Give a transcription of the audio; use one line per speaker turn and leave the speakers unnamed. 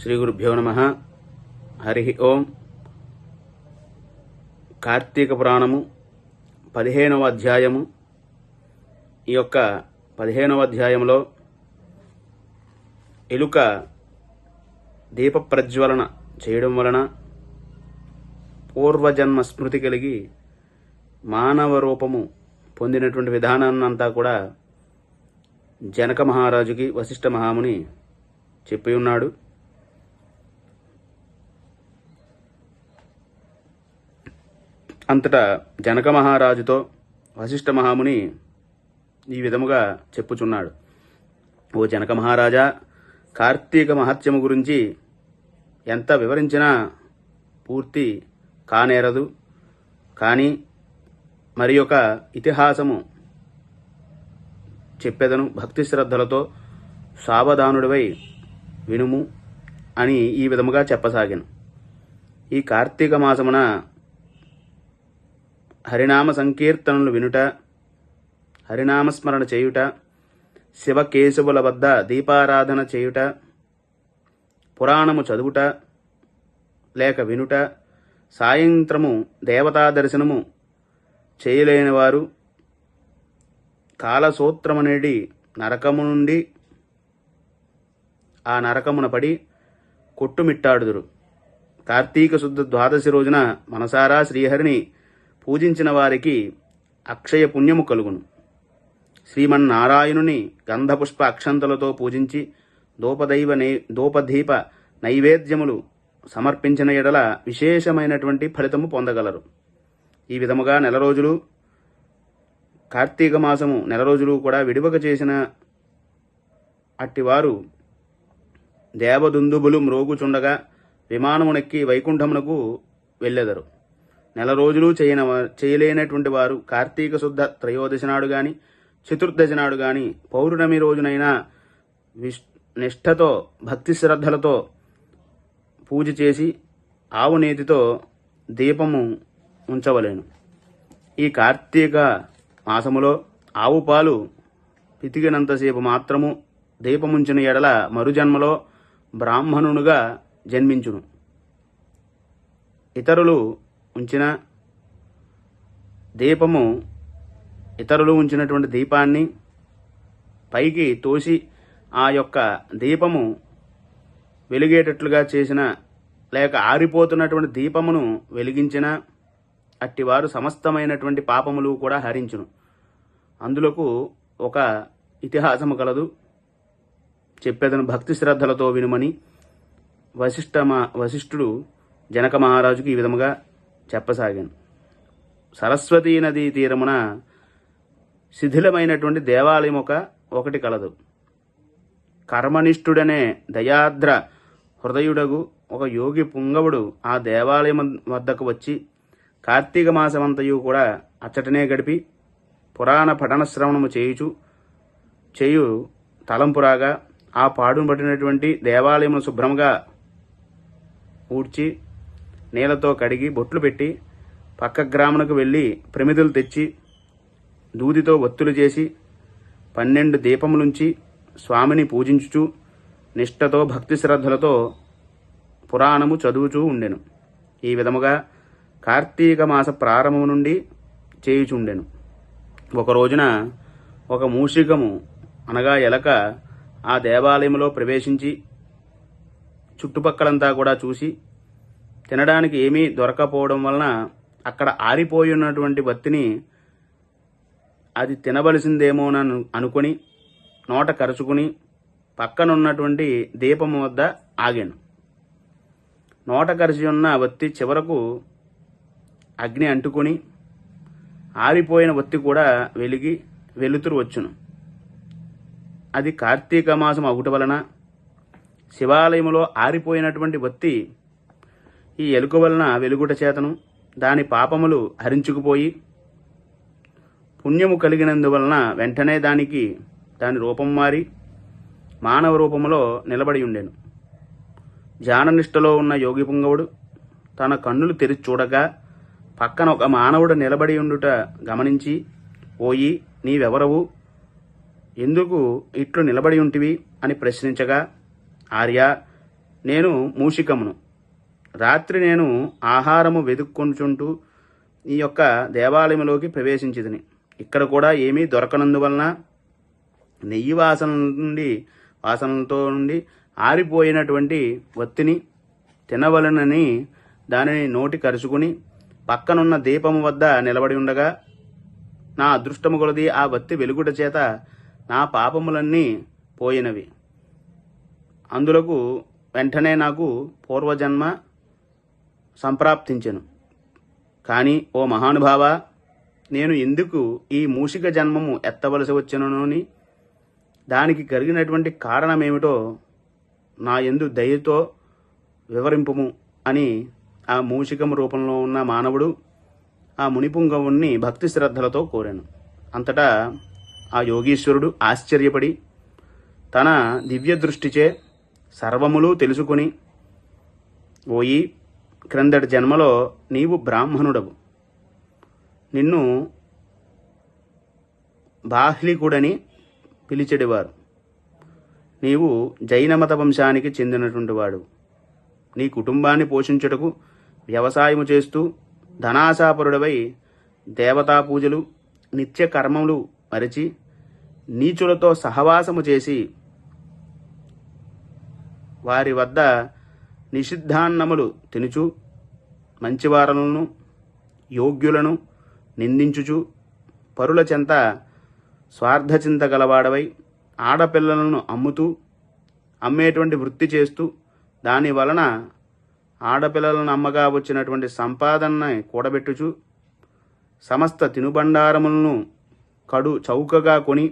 శ్రీ గురుభ్యో నమ. హరి ఓం. కార్తీక పురాణము పదిహేనవ అధ్యాయము. ఈ యొక్క పదిహేనవ అధ్యాయంలో ఎలుక దీప ప్రజ్వలన చేయడం వలన పూర్వజన్మ స్మృతి కలిగి మానవ రూపము పొందినటువంటి విధానాన్నంతా కూడా జనక మహారాజుకి వశిష్ఠ మహాముని చెప్పి ఉన్నాడు. అంతటా జనక మహారాజుతో వశిష్ఠ మహాముని ఈ విధముగా చెప్పుచున్నాడు. ఓ జనక మహారాజా కార్తీక మహత్యము గురించి ఎంత వివరించినా పూర్తి కానేరదు. కానీ మరి ఒక ఇతిహాసము చెప్పెదను. భక్తి శ్రద్ధలతో సావధానుడివై వినుము అని ఈ విధముగా చెప్పసాగాను. ఈ కార్తీక మాసమున హరినామ సంకీర్తనలు వినుట హరినామస్మరణ చేయుట శివకేశవుల వద్ద దీపారాధన చేయుట పురాణము చదువుట లేక వినుట సాయంత్రము దేవతా దర్శనము చేయలేని వారు కాలసూత్రమనేది నరకము నుండి ఆ నరకమున పడి కొట్టుమిట్టాడుదురు. కార్తీక శుద్ధ ద్వాదశి రోజున మనసారా శ్రీహరిని పూజించిన వారికి అక్షయ పుణ్యము కలుగును. శ్రీమన్నారాయణుని గంధపుష్ప అక్షంతలతో పూజించి దోపదైవ నై దోపదీప నైవేద్యములు సమర్పించిన ఎడల విశేషమైనటువంటి ఫలితము పొందగలరు. ఈ విధముగా నెల రోజులు కార్తీక మాసము నెల రోజులు కూడా విడివక చేసిన అట్టివారు దేవదుందుబులు మ్రోగుచుండగా విమానమునెక్కి వైకుంఠమునకు వెళ్ళెదరు. నెల రోజులు చేయన చేయలేనటువంటి వారు కార్తీక శుద్ధ త్రయోదశి నాడు గాని చతుర్దశి నాడు గాని పౌర్ణమి రోజునైనా విష్ నిష్ఠతో భక్తి శ్రద్ధలతో పూజ చేసి ఆవు నేతితో దీపము ఉంచవలేను. ఈ కార్తీక మాసములో ఆవు పాలు పితికినంతసేపు మాత్రము దీపముంచిన ఎడల మరుజన్మలో బ్రాహ్మణునుగా జన్మించును. ఇతరులు ఉంచిన దీపము ఇతరులు ఉంచినటువంటి దీపాన్ని పైకి తోసి ఆ యొక్క దీపము వెలిగేటట్లుగా చేసిన లేక ఆరిపోతున్నటువంటి దీపమును వెలిగించిన అట్టివారు సమస్తమైనటువంటి పాపములు కూడా హరించును. అందులకు ఒక ఇతిహాసము కలదు. చెప్పేదను భక్తి శ్రద్ధలతో వినుమని వశిష్ఠ వశిష్ఠుడు జనక మహారాజుకి ఈ విధముగా చెప్పసాగాను. సరస్వతీ నదీ తీరమున శిథిలమైనటువంటి దేవాలయం ఒక ఒకటి కలదు. కర్మనిష్ఠుడనే దయాద్ర హృదయుడగు ఒక యోగి పుంగవుడు ఆ దేవాలయం వద్దకు వచ్చి కార్తీక మాసమంతయు కూడా అచ్చటనే గడిపి పురాణ పఠన శ్రవణము చేయుచు చేయు తలంపురాగా ఆ పాడును పట్టినటువంటి దేవాలయమును శుభ్రంగా ఊడ్చి నీళ్ళతో కడిగి బొట్లు పెట్టి పక్క గ్రామునకు వెళ్ళి ప్రమిదలు తెచ్చి దూదితో ఒత్తులు చేసి పన్నెండు దీపములుంచి స్వామిని పూజించుచు నిష్ఠతో భక్తి శ్రద్ధలతో పురాణము చదువుచూ ఉండెను. ఈ విధముగా కార్తీక మాస ప్రారంభం నుండి చేయుచుండెను. ఒక రోజున ఒక మూషికము అనగా ఎలక ఆ దేవాలయంలో ప్రవేశించి చుట్టుపక్కలంతా కూడా చూసి తినడానికి ఏమీ దొరకపోవడం వలన అక్కడ ఆరిపోయి ఉన్నటువంటి బత్తిని అది తినవలసిందేమోనని అనుకుని నోట కరుచుకుని పక్కనున్నటువంటి దీపం వద్ద ఆగాను. నోట కరిచి ఉన్న వత్తి చివరకు అగ్ని అంటుకొని ఆరిపోయిన వత్తి కూడా వెలిగి వెలుతురు వచ్చును. అది కార్తీక మాసం అవుట వలన శివాలయంలో ఆరిపోయినటువంటి వత్తి ఈ ఎలుక వలన వెలుగుట చేతను. దాని పాపములు హరించుకుపోయి పుణ్యము కలిగినందువలన వెంటనే దానికి దాని రూపం మారి మానవ రూపములో నిలబడి ఉండెను. జాననిష్టలో ఉన్న యోగి పుంగవుడు తన కన్నులు తెరిచి చూడగా పక్కన ఒక మానవుడు నిలబడి ఉండుట గమనించి ఓయి నీవెవరవు? ఎందుకు ఇట్లు నిలబడి ఉంటివి? అని ప్రశ్నించగా ఆర్య నేను మూషికమును. రాత్రి నేను ఆహారము వెతుక్కుంటుంటూ ఈ యొక్క దేవాలయంలోకి ప్రవేశించిదిని ఇక్కడ కూడా ఏమీ దొరకనందువలన నెయ్యి వాసన నుండి వాసనలతో నుండి ఆరిపోయినటువంటి వత్తిని తినవలనని దానిని నోటి కరుచుకుని పక్కనున్న దీపము వద్ద నిలబడి ఉండగా నా అదృష్టము కొలది ఆ వత్తి వెలుగుట చేత నా పాపములన్నీ పోయినవి. అందులకు వెంటనే నాకు పూర్వజన్మ సంప్రాప్తించెను. కానీ ఓ మహానుభావ నేను ఎందుకు ఈ మూషిక జన్మము ఎత్తవలసి వచ్చనని దానికి కలిగినటువంటి కారణమేమిటో నా ఎందు దయతో వివరింపుము అని ఆ మూషికము రూపంలో ఉన్న మానవుడు ఆ మునిపుంగవుణ్ణి భక్తి శ్రద్ధలతో కోరాను. అంతటా ఆ యోగీశ్వరుడు ఆశ్చర్యపడి తన దివ్య దృష్టిచే సర్వములు తెలుసుకుని ఓయి క్రిందటి జన్మలో నీవు బ్రాహ్మణుడవు. నిన్ను బాహ్లికుడని పిలిచెడివారు. నీవు జైనమత వంశానికి చెందినటువంటి వాడు. నీ కుటుంబాన్ని పోషించుటకు వ్యవసాయము చేస్తూ ధనాశాపరుడవై దేవతా పూజలు నిత్య కర్మములు మరిచి నీచులతో సహవాసము చేసి వారి వద్ద నిషిద్ధాన్నములు తినుచు మంచివారలను యోగ్యులను నిందించుచు పరుల చెంత స్వార్థచింత గలవాడవై ఆడపిల్లలను అమ్ముతూ అమ్మేటువంటి వృత్తి చేస్తూ దాని వలన ఆడపిల్లలను అమ్మగా వచ్చినటువంటి సంపాదనని కూడబెట్టుచు సమస్త తినుబండారములను కడు చౌకగా కొని